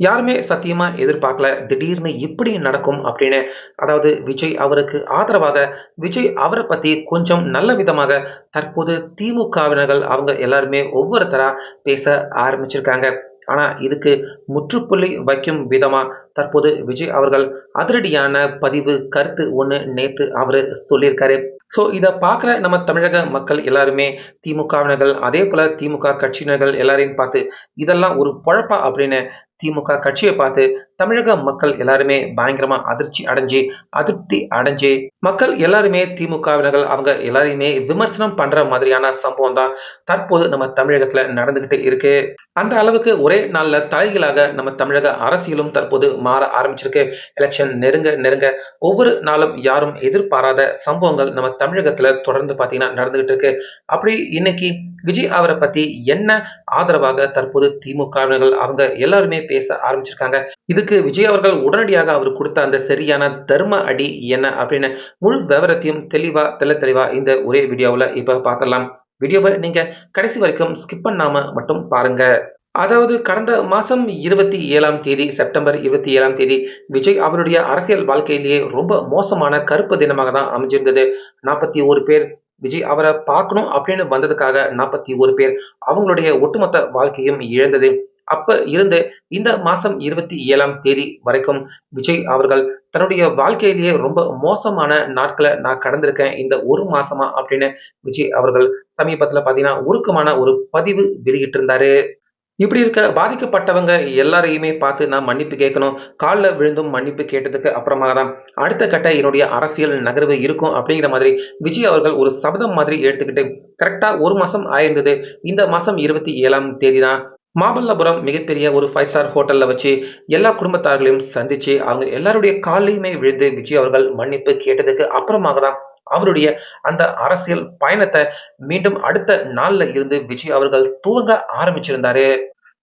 யாருமே சத்தியமா எதிர்பார்க்கல திடீர்னு இப்படி நடக்கும் அப்படின்னு. அதாவது விஜய் அவருக்கு ஆதரவாக விஜய் அவரை பத்தி கொஞ்சம் நல்ல விதமாக தற்போது திமுகவினர்கள் அவங்க எல்லாருமே ஒவ்வொருத்தரா பேச ஆரம்பிச்சிருக்காங்க. ஆனா இதுக்கு முற்றுப்புள்ளி வைக்கும் விதமா தற்போது விஜய் அவர்கள் அதிரடியான பதிவு கருத்து ஒன்று நேத்து அவரு சொல்லியிருக்காரு. ஸோ இதை பார்க்குற நம்ம தமிழக மக்கள் எல்லாருமே திமுகவினர்கள் அதே போல திமுக கட்சியினர்கள் எல்லாரையும் பார்த்து இதெல்லாம் ஒரு பொழப்பா அப்படின்னு திமுக கட்சியை பார்த்து தமிழக மக்கள் எல்லாருமே பயங்கரமா அதிர்ச்சி அடைஞ்சு அதிருப்தி அடைஞ்சு மக்கள் எல்லாருமே திமுகவினர்கள் அவங்க எல்லாரையுமே விமர்சனம் பண்ற மாதிரியான சம்பவம் தான் தற்போது நம்ம தமிழகத்துல நடந்துகிட்டு இருக்கு. அந்த அளவுக்கு ஒரே நாள்ல தலைகளாக நம்ம தமிழக அரசியலும் தற்போது மாற ஆரம்பிச்சிருக்கு. எலெக்ஷன் நெருங்க நெருங்க ஒவ்வொரு நாளும் யாரும் எதிர்பாராத சம்பவங்கள் நம்ம தமிழகத்துல தொடர்ந்து பாத்தீங்கன்னா நடந்துகிட்டு இருக்கு. அப்படி இன்னைக்கு விஜய் அவரை பத்தி என்ன ஆதரவாக தற்போது திமுகவினர்கள் அவங்க எல்லாருமே பேச ஆரம்பிச்சிருக்காங்க? இதுக்கு விஜய் அவர்கள் உடனடியாக அவர் கொடுத்த அந்த சரியான தர்ம அடி என்ன அப்படின்னு முழு விவரத்தையும் தெளிவா தெல்ல தெளிவா இந்த ஒரே வீடியோவில் இப்ப பார்க்கலாம் வீடியோவை நீங்க கடைசி வரைக்கும் ஸ்கிப் பண்ணாம மட்டும் பாருங்க. அதாவது கடந்த மாசம் இருபத்தி ஏழாம் தேதி செப்டம்பர் இருபத்தி ஏழாம் தேதி விஜய் அவருடைய அரசியல் வாழ்க்கையிலேயே ரொம்ப மோசமான கருப்பு தினமாக தான் அமைஞ்சிருந்தது. நாற்பத்தி ஒரு பேர் விஜய் அவரை பார்க்கணும் அப்படின்னு வந்ததுக்காக நாற்பத்தி ஒரு பேர் அவங்களுடைய ஒட்டுமொத்த வாழ்க்கையும் இழந்தது. அப்ப இருந்து இந்த மாசம் இருபத்தி ஏழாம் தேதி வரைக்கும் விஜய் அவர்கள் தன்னுடைய வாழ்க்கையிலேயே ரொம்ப மோசமான நாட்களை நான் கடந்திருக்கேன். இந்த ஒரு மாசமா அப்படின்னு விஜய் அவர்கள் சமீபத்துல பாத்தீங்கன்னா உருக்கமான ஒரு பதிவு வெளியிட்டு இருந்தாரு இப்படி இருக்க பாதிக்கப்பட்டவங்க எல்லாரையுமே பார்த்து நான் மன்னிப்பு கேட்கணும். காலில் விழுந்தும் மன்னிப்பு கேட்டதுக்கு அப்புறமாக தான் அடுத்த கட்ட என்னுடைய அரசியல் நகர்வு இருக்கும் அப்படிங்கிற மாதிரி விஜய் அவர்கள் ஒரு சபதம் மாதிரி எடுத்துக்கிட்டு கரெக்டாக ஒரு மாதம் ஆயிருந்தது. இந்த மாதம் இருபத்தி ஏழாம் தேதி தான் மாமல்லபுரம் மிகப்பெரிய ஒரு ஃபைவ் ஸ்டார் ஹோட்டலில் வச்சு எல்லா குடும்பத்தார்களையும் சந்திச்சு அவங்க எல்லாருடைய காலையுமே விழுந்து விஜய் அவர்கள் மன்னிப்பு கேட்டதுக்கு அப்புறமாக தான் அவருடைய அந்த அரசியல் பயணத்தை மீண்டும் அடுத்த நாள்ல இருந்து விஜய் அவர்கள் துவங்க ஆரம்பிச்சிருந்தாரு.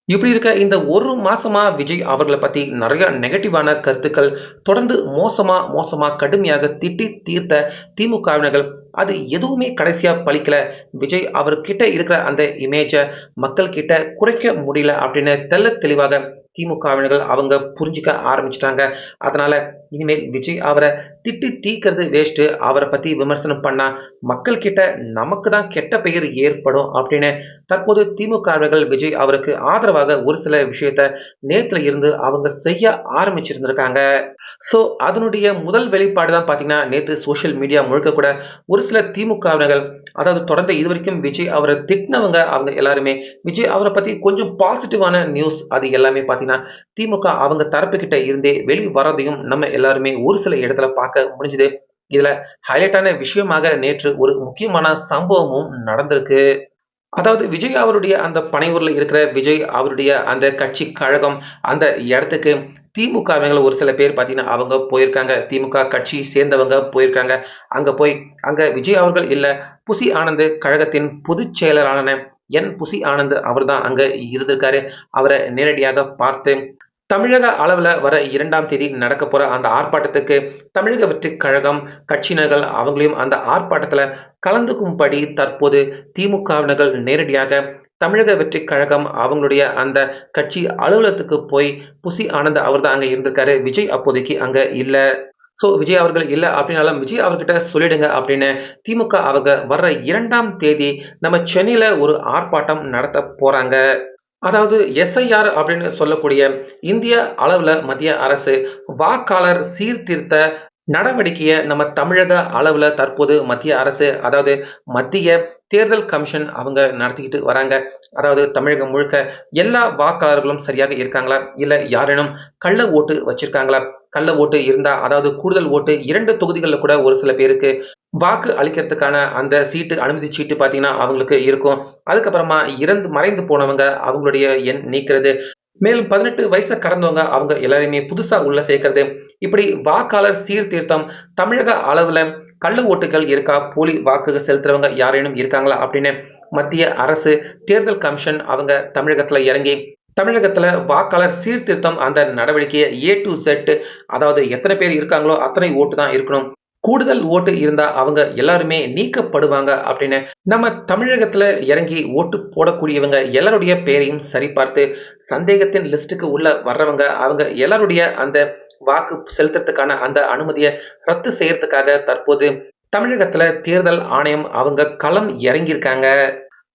இப்படி இருக்க இந்த ஒரு மாசமா விஜய் அவர்களை பத்தி நிறைய நெகட்டிவான கருத்துக்கள் தொடர்ந்து மோசமா மோசமா கடுமையாக திட்டி தீர்த்த திமுகவினர்கள் அது எதுவுமே கடைசியா பழிக்கல. விஜய் அவர்கிட்ட இருக்கிற அந்த இமேஜை மக்கள் கிட்ட குறைக்க முடியல அப்படின்னு தெல்ல தெளிவாக திமுகவினர்கள் அவங்க புரிஞ்சுக்க ஆரம்பிச்சிட்டாங்க. அதனால இனிமேல் விஜய் அவரை திட்டி தீக்கிறது வேஸ்ட்டு அவரை பற்றி விமர்சனம் பண்ணால் மக்கள் கிட்ட நமக்கு தான் கெட்ட பெயர் ஏற்படும் அப்படின்னு தற்போது திமுகவர்கள் விஜய் அவருக்கு ஆதரவாக ஒரு சில விஷயத்த நேத்துல இருந்து அவங்க செய்ய ஆரம்பிச்சிருந்திருக்காங்க. ஸோ அதனுடைய முதல் வெளிப்பாடு தான் பார்த்தீங்கன்னா நேற்று சோஷியல் மீடியா முழுக்க கூட ஒரு சில திமுகவினர்கள் அதாவது தொடர்ந்து இது வரைக்கும் விஜய் அவரை திட்டினவங்க அவங்க எல்லாருமே விஜய் அவரை பற்றி கொஞ்சம் பாசிட்டிவான நியூஸ் அது எல்லாமே பார்த்தீங்கன்னா திமுக அவங்க தரப்புக்கிட்ட இருந்தே வெளி வரதையும் நம்ம எல்லாருமே ஒரு சில இடத்துல பார்க்க பார்க்க முடிஞ்சுது. இதுல ஹைலைட்டான விஷயமாக நேற்று ஒரு முக்கியமான சம்பவமும் நடந்திருக்கு. அதாவது விஜய் அவருடைய அந்த பனையூர்ல இருக்கிற விஜய் அவருடைய அந்த கட்சி கழகம் அந்த இடத்துக்கு திமுகவங்க ஒரு சில பேர் பார்த்தீங்கன்னா அவங்க போயிருக்காங்க. திமுக கட்சி சேர்ந்தவங்க போயிருக்காங்க. அங்க போய் அங்க விஜய் அவர்கள் இல்ல புசி ஆனந்த் கழகத்தின் பொதுச் செயலரான என் புசி ஆனந்த் அவர் தான் அங்க இருந்திருக்காரு. அவரை நேரடியாக பார்த்து தமிழக அளவில் வர இரண்டாம் தேதி நடக்க போற அந்த ஆர்ப்பாட்டத்துக்கு தமிழக வெற்றி கழகம் கட்சியினர்கள் அவங்களையும் அந்த ஆர்ப்பாட்டத்தில் கலந்துக்கும்படி தற்போது திமுகவினர்கள் நேரடியாக தமிழக வெற்றி கழகம் அவங்களுடைய அந்த கட்சி அலுவலகத்துக்கு போய் புசி ஆனந்த் அவர் தான் அங்கே இருந்திருக்காரு. விஜய் அப்போதைக்கு அங்கே இல்லை. ஸோ விஜய் அவர்கள் இல்லை அப்படின்னாலும் விஜய் அவர்கிட்ட சொல்லிடுங்க அப்படின்னு திமுக அவங்க வர்ற இரண்டாம் தேதி நம்ம சென்னையில் ஒரு ஆர்ப்பாட்டம் நடத்த போகிறாங்க அதாவது எஸ்ஐஆர் அப்படின்னு சொல்லக்கூடிய இந்திய அளவில் மத்திய அரசு வாக்காளர் சீர்திருத்த நடவடிக்கையை நம்ம தமிழக அளவில் தற்போது மத்திய அரசு அதாவது மத்திய தேர்தல் கமிஷன் அவங்க நடத்திக்கிட்டு வராங்க. அதாவது தமிழகம் முழுக்க எல்லா வாக்காளர்களும் சரியாக இருக்காங்களா? இல்லை யாரேனும் கள்ள ஓட்டு வச்சிருக்காங்களா? கள்ள ஓட்டு இருந்தால் அதாவது கூடுதல் ஓட்டு இரண்டு தொகுதிகளில் கூட ஒரு சில பேருக்கு வாக்கு அளிக்கிறதுக்கான அந்த சீட்டு அனுமதி சீட்டு பார்த்தீங்கன்னா அவங்களுக்கு இருக்கும். அதுக்கப்புறமா இறந்து மறைந்து போனவங்க அவங்களுடைய எண் நீக்கிறது. மேலும் பதினெட்டு வயசை கடந்தவங்க அவங்க எல்லாரையுமே புதுசா உள்ள சேர்க்கறது. இப்படி வாக்காளர் சீர்திருத்தம் தமிழக அளவுல கள்ள ஓட்டுகள் இருக்கா? போலி வாக்கு செலுத்துறவங்க யாரேனும் இருக்காங்களா? அப்படின்னு மத்திய அரசு தேர்தல் கமிஷன் அவங்க தமிழகத்துல இறங்கி தமிழகத்துல வாக்காளர் சீர்திருத்தம் அந்த நடவடிக்கையை ஏ டு செட் அதாவது எத்தனை பேர் இருக்காங்களோ அத்தனை ஓட்டு தான் இருக்கணும். கூடுதல் ஓட்டு இருந்தா அவங்க எல்லாருமே நீக்கப்படுவாங்க அப்படின்னு நம்ம தமிழகத்துல இறங்கி ஓட்டு போடக்கூடியவங்க எல்லாருடைய பேரையும் சரிபார்த்து சந்தேகத்தின் லிஸ்ட்டுக்கு உள்ள வர்றவங்க அவங்க எல்லாருடைய அந்த வாக்கு செலுத்துறதுக்கான அந்த அனுமதியை ரத்து செய்யறதுக்காக தற்போது தமிழகத்துல தேர்தல் ஆணையம் அவங்க களம் இறங்கியிருக்காங்க.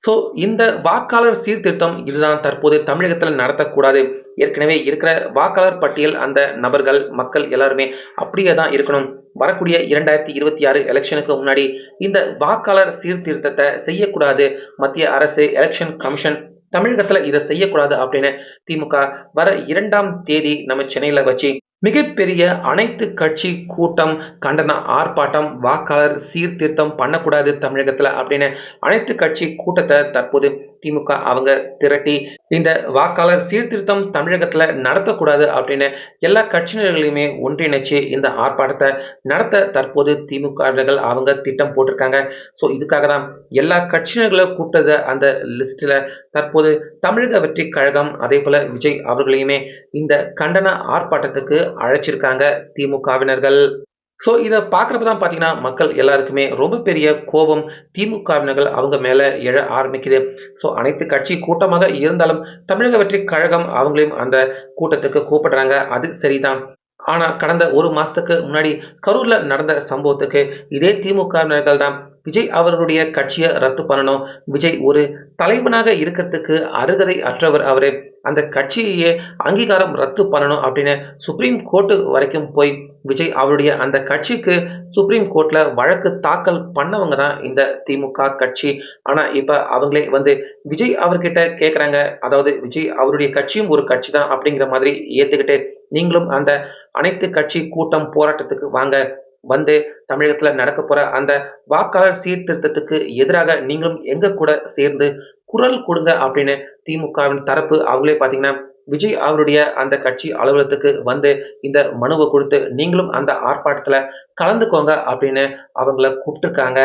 ஸோ இந்த வாக்காளர் சீர்திருத்தம் இதுதான் தற்போது தமிழகத்தில் நடத்தக்கூடாது. ஏற்கனவே இருக்கிற வாக்காளர் பட்டியல் அந்த நபர்கள் மக்கள் எல்லாருமே அப்படியே தான் இருக்கணும். வரக்கூடிய இரண்டாயிரத்தி இருபத்தி ஆறு எலெக்ஷனுக்கு முன்னாடி இந்த வாக்காளர் சீர்திருத்தத்தை செய்யக்கூடாது. மத்திய அரசு எலெக்ஷன் கமிஷன் தமிழகத்தில் இதை செய்யக்கூடாது அப்படின்னு திமுக வர இரண்டாம் தேதி நம்ம சென்னையில் வச்சு மிகப்பெரிய அனைத்து கட்சி கூட்டம் கண்டன ஆர்ப்பாட்டம் வாக்காளர் சீர்திருத்தம் பண்ணக்கூடாது தமிழகத்தில் அப்படின்னு அனைத்து கட்சி கூட்டத்தை தற்போது திமுக அவங்க திரட்டி இந்த வாக்காளர் சீர்திருத்தம் தமிழகத்துல நடத்தக்கூடாது அப்படின்னு எல்லா கட்சியினர்களையுமே ஒன்றிணைச்சு இந்த ஆர்ப்பாட்டத்தை நடத்த தற்போது திமுகவர்கள் அவங்க திட்டம் போட்டிருக்காங்க. ஸோ இதுக்காக தான் எல்லா கட்சியினர்களை கூப்பிட்டத அந்த லிஸ்ட்ல தற்போது தமிழக வெற்றி கழகம் அதே போல விஜய் அவர்களையுமே இந்த கண்டன ஆர்ப்பாட்டத்துக்கு அழைச்சிருக்காங்க திமுகவினர்கள். ஸோ இதை பார்க்குறப்ப தான் பார்த்தீங்கன்னா மக்கள் எல்லாருக்குமே ரொம்ப பெரிய கோபம் திமுகவினர்கள் அவங்க மேலே எழ ஆரம்பிக்குது. ஸோ அனைத்து கட்சி கூட்டமாக இருந்தாலும் தமிழக வெற்றி கழகம் அவங்களையும் அந்த கூட்டத்துக்கு கூப்பிடுறாங்க. அது சரிதான். ஆனால் கடந்த ஒரு மாதத்துக்கு முன்னாடி கரூரில் நடந்த சம்பவத்துக்கு இதே திமுகவினர்கள் தான் விஜய் அவர்களுடைய கட்சியை ரத்து பண்ணணும். விஜய் ஒரு தலைவனாக இருக்கிறதுக்கு அருகதை அற்றவர் அவர். அந்த கட்சியையே அங்கீகாரம் ரத்து பண்ணணும் அப்படின்னு சுப்ரீம் கோர்ட்டு வரைக்கும் போய் விஜய் அவருடைய அந்த கட்சிக்கு சுப்ரீம் கோர்ட்டில் வழக்கு தாக்கல் பண்ணவங்க தான் இந்த திமுக கட்சி. ஆனால் இப்போ அவங்களே வந்து விஜய் அவர்கிட்ட கேட்குறாங்க அதாவது விஜய் அவருடைய கட்சியும் ஒரு கட்சி தான் அப்படிங்கிற மாதிரி ஏற்றுக்கிட்டு நீங்களும் அந்த அனைத்து கட்சி கூட்டம் போராட்டத்துக்கு வாங்க. வந்து தமிழகத்துல நடக்க போற அந்த வாக்காளர் சீர்திருத்தத்துக்கு எதிராக நீங்களும் எங்க கூட சேர்ந்து குரல் கொடுங்க அப்படின்னு திமுகவின் தரப்பு அவங்களே பாத்தீங்கன்னா விஜய் அவருடைய அந்த கட்சி அலுவலகத்துக்கு வந்து இந்த மனுவை கொடுத்து நீங்களும் அந்த ஆர்ப்பாட்டத்துல கலந்துக்கோங்க அப்படின்னு அவங்கள கூப்பிட்டுருக்காங்க.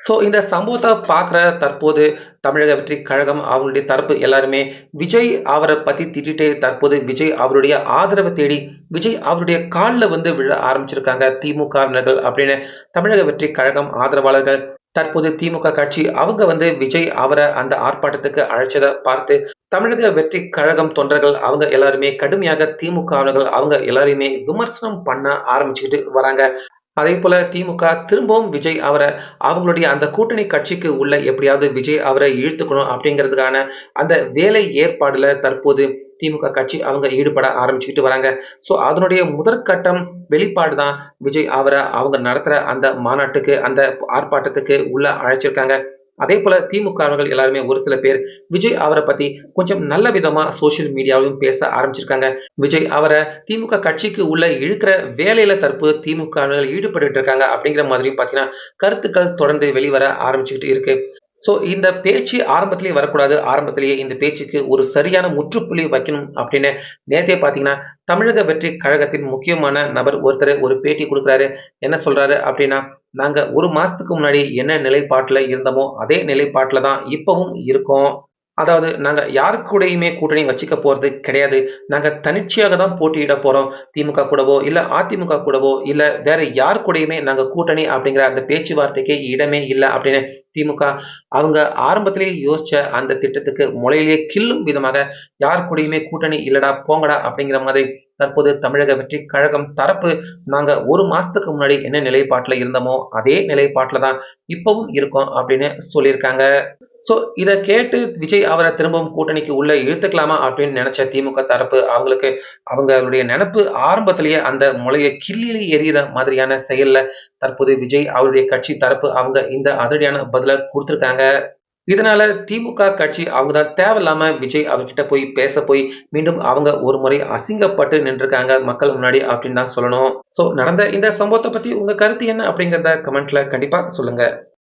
ஸோ இந்த சம்பவத்தை பார்க்குற தற்போது தமிழக வெற்றி கழகம் அவருடைய தரப்பு எல்லாருமே விஜய் அவரை பற்றி திட்டிகிட்டே தற்போது விஜய் அவருடைய ஆதரவை தேடி விஜய் அவருடைய காலில் வந்து விழ ஆரம்பிச்சிருக்காங்க திமுகவினர்கள் அப்படின்னு தமிழக வெற்றி கழகம் ஆதரவாளர்கள் தற்போது திமுக கட்சி அவங்க வந்து விஜய் அவரை அந்த ஆர்ப்பாட்டத்துக்கு அழைச்சதை பார்த்து தமிழக வெற்றி கழகம் தொண்டர்கள் அவங்க எல்லாருமே கடுமையாக திமுகவினர்கள் அவங்க எல்லாரையுமே விமர்சனம் பண்ண ஆரம்பிச்சுக்கிட்டு வராங்க. அதே போல திமுக திரும்பவும் விஜய் அவரை அவங்களுடைய அந்த கூட்டணி கட்சிக்கு உள்ள எப்படியாவது விஜய் அவரை இழுத்துக்கணும் அப்படிங்கிறதுக்கான அந்த வேலை ஏற்பாடுல தற்போது திமுக கட்சி அவங்க ஈடுபட ஆரம்பிச்சுக்கிட்டு வராங்க. ஸோ அதனுடைய முதற்கட்டம் வெளிப்பாடு தான் விஜய் அவரை அவங்க நடத்துகிற அந்த மாநாட்டுக்கு அந்த ஆர்ப்பாட்டத்துக்கு உள்ள அழைச்சிருக்காங்க. அதே போல திமுகவர்கள் எல்லாருமே ஒரு சில பேர் விஜய் அவரை பத்தி கொஞ்சம் நல்ல விதமா சோசியல் மீடியாவிலும் பேச ஆரம்பிச்சிருக்காங்க. விஜய் அவரை திமுக கட்சிக்கு உள்ள இழுக்கிற வேலையில தற்போது திமுக ஈடுபட்டு இருக்காங்க அப்படிங்கிற மாதிரியும் பாத்தீங்கன்னா கருத்துக்கள் தொடர்ந்து வெளிவர ஆரம்பிச்சுக்கிட்டு இருக்கு. ஸோ இந்த பேச்சு ஆரம்பத்திலேயே வரக்கூடாது. ஆரம்பத்திலேயே இந்த பேச்சுக்கு ஒரு சரியான முற்றுப்புள்ளி வைக்கணும் அப்படின்னு நேத்தே பார்த்தீங்கன்னா தமிழக வெற்றி கழகத்தின் முக்கியமான நபர் ஒருத்தர் ஒரு பேட்டி கொடுக்குறாரு. என்ன சொல்றாரு அப்படின்னா நாங்கள் ஒரு மாதத்துக்கு முன்னாடி என்ன நிலைப்பாட்டில் இருந்தோமோ அதே நிலைப்பாட்டில் தான் இப்போவும் இருக்கோம். அதாவது நாங்கள் யாரு கூடயுமே கூட்டணி வச்சுக்க போகிறது கிடையாது. நாங்கள் தனிச்சையாக தான் போட்டியிட போகிறோம் திமுக கூடவோ இல்லை அதிமுக கூடவோ இல்லை வேற யார் கூடயுமே நாங்கள் கூட்டணி அப்படிங்கிற அந்த பேச்சுவார்த்தைக்கு இடமே இல்லை அப்படின்னு திமுக. அவங்க ஆரம்பத்திலேயே யோசிச்ச அந்த திட்டத்துக்கு முளையிலேயே கில்லும் விதமாக யார் கூடயுமே கூட்டணி இல்லடா போங்கடா அப்படிங்கிற மாதிரி தற்போது தமிழக வெற்றி கழகம் தரப்பு நாங்க ஒரு மாசத்துக்கு முன்னாடி என்ன நிலைப்பாட்டுல இருந்தோமோ அதே நிலைப்பாட்டுல தான் இப்பவும் இருக்கோம் அப்படின்னு சொல்லியிருக்காங்க. ஸோ இதை கேட்டு விஜய் அவரை திரும்பவும் கூட்டணிக்கு உள்ள இழுத்துக்கலாமா அப்படின்னு நினைச்ச திமுக தரப்பு அவங்களுக்கு அவங்களுடைய நினப்பு ஆரம்பத்திலேயே அந்த முளைய கிள்ளியில எறிகிற மாதிரியான செயல்ல தற்போது விஜய் அவருடைய கட்சி தரப்பு அவங்க இந்த அதிரடியான பதில கொடுத்துருக்காங்க. இதனால திமுக கட்சி அவங்க தான் தேவையில்லாம விஜய் அவர்கிட்ட போய் பேச போய் மீண்டும் அவங்க ஒரு முறை அசிங்கப்பட்டு நின்றுருக்காங்க மக்கள் முன்னாடி அப்படின்னு தான் சொல்லணும். ஸோ நடந்த இந்த சம்பவத்தை பத்தி உங்க கருத்து என்ன அப்படிங்கிறத கமெண்ட்ல கண்டிப்பா சொல்லுங்க.